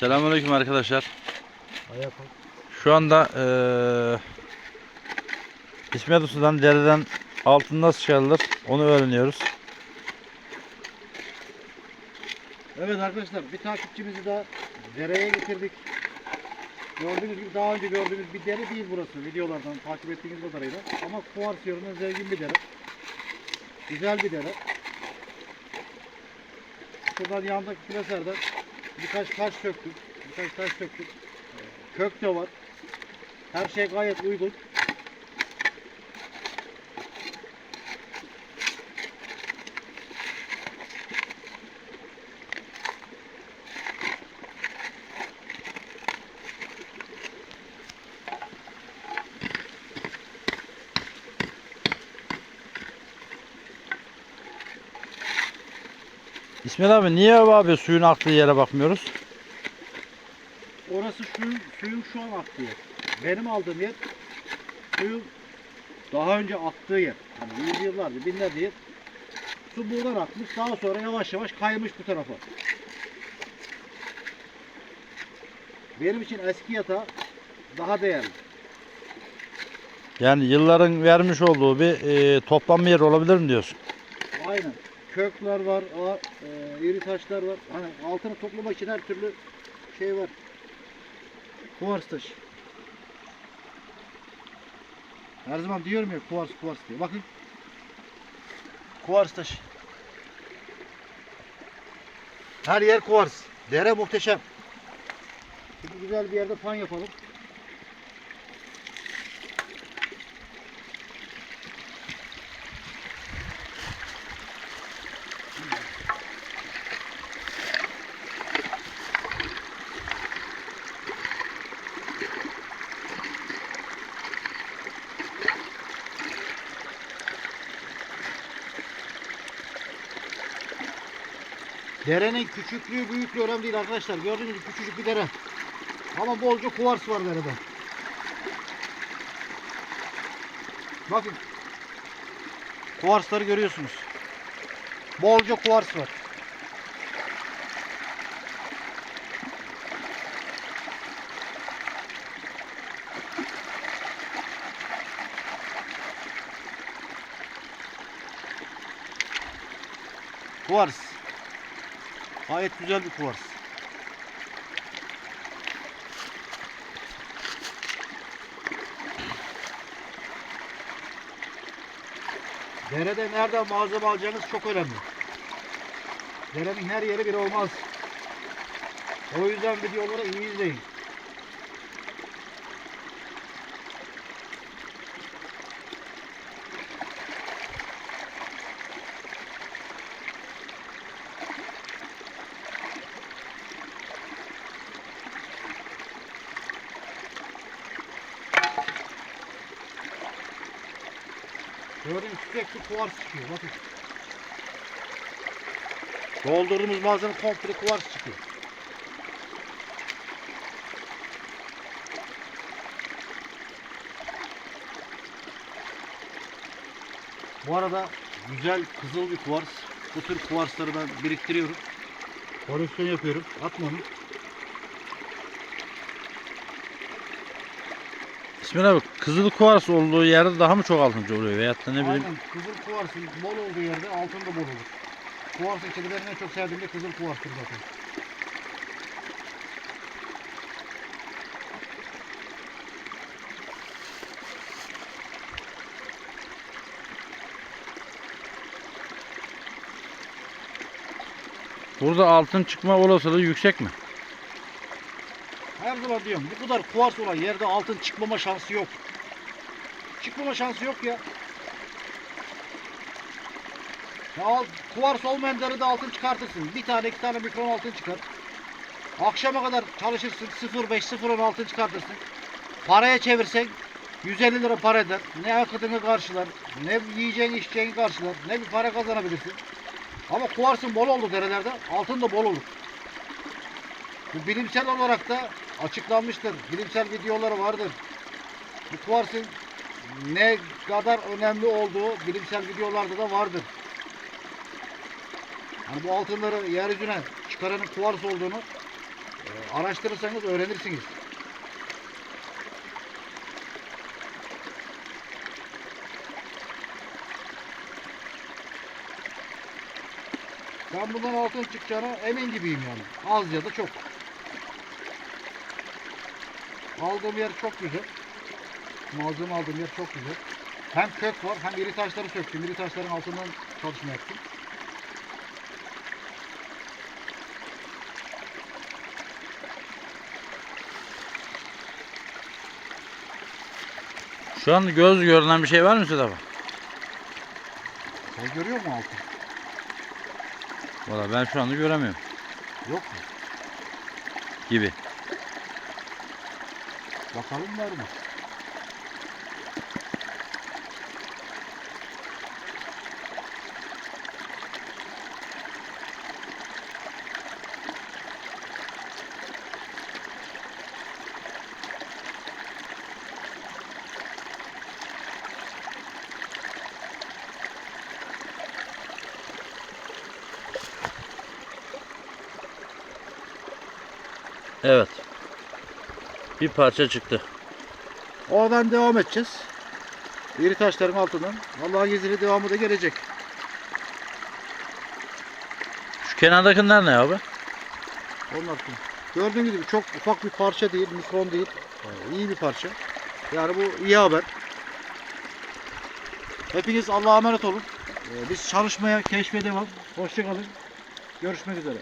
Selamünaleyküm arkadaşlar. Şu anda eee İsmet Usta'dan dereden altın nasıl çıkarılır onu öğreniyoruz. Evet arkadaşlar bir takipçimizi daha dereye getirdik. Gördüğünüz gibi daha önce gördüğünüz bir dere değil burası videolardan takip ettiğiniz kadarıyla. Ama kuvars yönünden zengin bir dere. Güzel bir dere. Şuradan yandaki küreserden birkaç taş söktük. Birkaç taş söktük. Kök de var. Her şey gayet uygun. İsmet abi niye abi suyun aktığı yere bakmıyoruz? Orası suyun, suyun şu an aktığı yer. Benim aldığım yer suyun daha önce aktığı yer. Hani yüzyıllardır, binlerce yer. Su buradan akmış, daha sonra yavaş yavaş kaymış bu tarafa. Benim için eski yatağı daha değerli. Yani yılların vermiş olduğu bir eee toplanma yeri olabilir mi diyorsun? Aynen. Kökler var, a, e, iri taşlar var. Hani altını toplamak için her türlü şey var. Kuvars taş. Her zaman diyorum ya kuvars kuvars diye. Bakın. Kuvars taş. Her yer kuvars. Dere muhteşem. Şimdi güzel bir yerde pan yapalım. Derenin küçüklüğü büyüklüğü önemli değil arkadaşlar. Gördüğünüz gibi küçücük bir dere. Ama bolca kuvars var derede. Bakın. Kuvarsları görüyorsunuz. Bolca kuvars var. Kuvars. Gayet güzel bir kuvars. Derede nereden malzeme alacağınız çok önemli. Derenin her yeri bir olmaz. O yüzden videoları iyi izleyin. Gördüğünüz sürekli kuvars çıkıyor. Bakın. Doldurduğumuz malzeme komple kuvars çıkıyor. Bu arada güzel kızıl bir kuvars. Bu tür kuvarsları ben biriktiriyorum. Koleksiyon yapıyorum. Atma. İsmet abi kızıl kuvars olduğu yerde daha mı çok altıncı oluyor veyahut da ne bileyim. Aynen kızıl kuvarsın bol olduğu yerde altın da bol olur. Kuvars benim en çok sevdiğim de kızıl kuvarstır zaten. Burada altın çıkma olasılığı yüksek mi? Her zaman diyorum bu kadar kuvars olan yerde altın çıkmama şansı yok. Çıkmama şansı yok ya. Ya kuvars olmayan derede altın çıkartırsın. Bir tane iki tane mikron altın çıkar. Akşama kadar çalışırsın 0.5 0.10 altın çıkartırsın. Paraya çevirsen 150 lira para eder. Ne akıtını karşılar, ne yiyeceğin içeceğini karşılar, ne bir para kazanabilirsin. Ama kuvarsın bol oldu derelerde, altın da bol olur. Bu bilimsel olarak da açıklanmıştır. Bilimsel videoları vardır. Bu kuvarsın ne kadar önemli olduğu bilimsel videolarda da vardır. Yani bu altınları yeryüzüne çıkaranın kuvars olduğunu Ee, araştırırsanız öğrenirsiniz. Ben bundan altın çıkacağına emin gibiyim yani. Az ya da çok. Aldığım yer çok güzel. Malzeme aldığım yer çok güzel. Hem kök var hem iri taşları söktüm. İri taşların altından çalışma yaptım. Şu an göz görünen bir şey var mı Mustafa? Sen görüyor musun altın? Valla ben şu anda göremiyorum Yok mu? gibi. Bakalım var mı? Evet. Bir parça çıktı. Oradan devam edeceğiz. İri taşların altından. Allah'ın izniyle devamı da gelecek. Şu kenardakiler ne abi? Onlar. Gördüğünüz gibi çok ufak bir parça değil, mikron değil. Ee, iyi bir parça. Yani bu iyi haber. Hepiniz Allah'a emanet olun. Ee, biz çalışmaya, keşfe devam. Hoşçakalın. Görüşmek üzere.